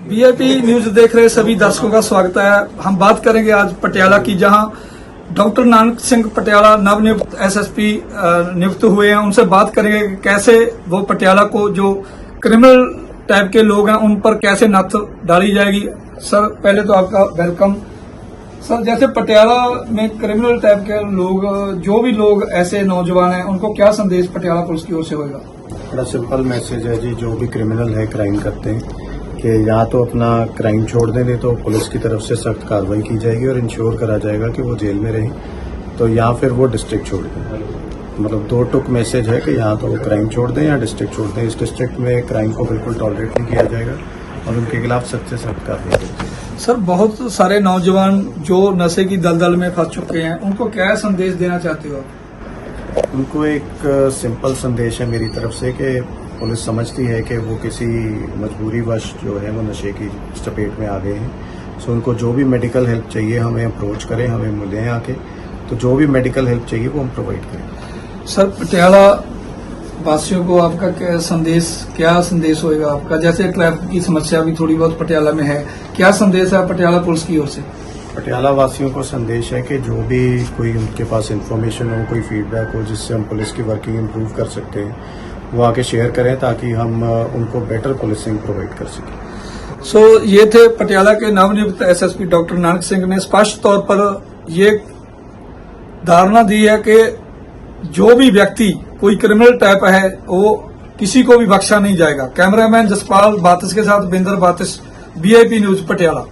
VIP news देख रहे सभी दर्शकों का स्वागत है। हम बात करेंगे आज पटियाला की, जहाँ डॉक्टर नानक सिंह पटियाला, नवनियुक्त एसएसपी नियुक्त हुए हैं। उनसे बात करेंगे कैसे वो पटियाला को, जो क्रिमिनल टाइप के लोग हैं, उन पर कैसे नथ डाली जाएगी। सर, पहले तो आपका वेलकम सर, जैसे पटियाला में क्रिमिनल टाइप के लोग, जो भी लोग ऐसे नौजवान हैं, उनको क्या संदेश पटियाला पुलिस की ओर से होगा? बड़ा सिंपल मैसेज है जी, जो भी क्रिमिनल है क्राइम करते हैं। कि या तो अपना क्राइम छोड़ दें नहीं तो पुलिस की तरफ़ से सख्त कार्रवाई की जाएगी और इंश्योर करा जाएगा कि वो जेल में रहें। तो या फिर वो डिस्ट्रिक्ट छोड़ दें। मतलब दो टुक मैसेज है कि या तो वो क्राइम छोड़ दें या डिस्ट्रिक्ट छोड़ दें। इस डिस्ट्रिक्ट में क्राइम को बिल्कुल टॉलरेट नहीं किया जाएगा और उनके खिलाफ सख्त से सख्त कार्रवाई की सर बहुत सारे नौजवान जो नशे की दलदल में फंस चुके हैं उनको क्या संदेश देना चाहते हो आप? उनको एक सिंपल संदेश है मेरी तरफ़ से कि पुलिस समझती है कि वो किसी मजबूरी वश जो है वो नशे की चपेट में आ गए हैं। सो उनको जो भी मेडिकल हेल्प चाहिए हमें अप्रोच करें हमें मिलें आके। तो जो भी मेडिकल हेल्प चाहिए वो हम प्रोवाइड करें। सर पटियाला वासियों को आपका क्या संदेश क्या संदेश होएगा आपका? जैसे ट्रैफ़िक की समस्या भी थोड़ी बहुत पटियाला में है क्या संदेश है पटियाला पुलिस की ओर से? पटियाला वासियों को संदेश है कि जो भी कोई उनके पास इन्फॉर्मेशन हो कोई फीडबैक हो जिससे हम पुलिस की वर्किंग इम्प्रूव कर सकते हैं। वो आके शेयर करें ताकि हम उनको बेटर पुलिसिंग प्रोवाइड कर सकें। सो so, ये थे पटियाला के नवनियुक्त एसएसपी डॉक्टर नानक सिंह ने स्पष्ट तौर पर ये धारणा दी है कि जो भी व्यक्ति कोई क्रिमिनल टाइप है वो किसी को भी बख्शा नहीं जाएगा। कैमरामैन जसपाल बातिस के साथ बिंदर बातिस वीआईपी न्यूज़ पटियाला।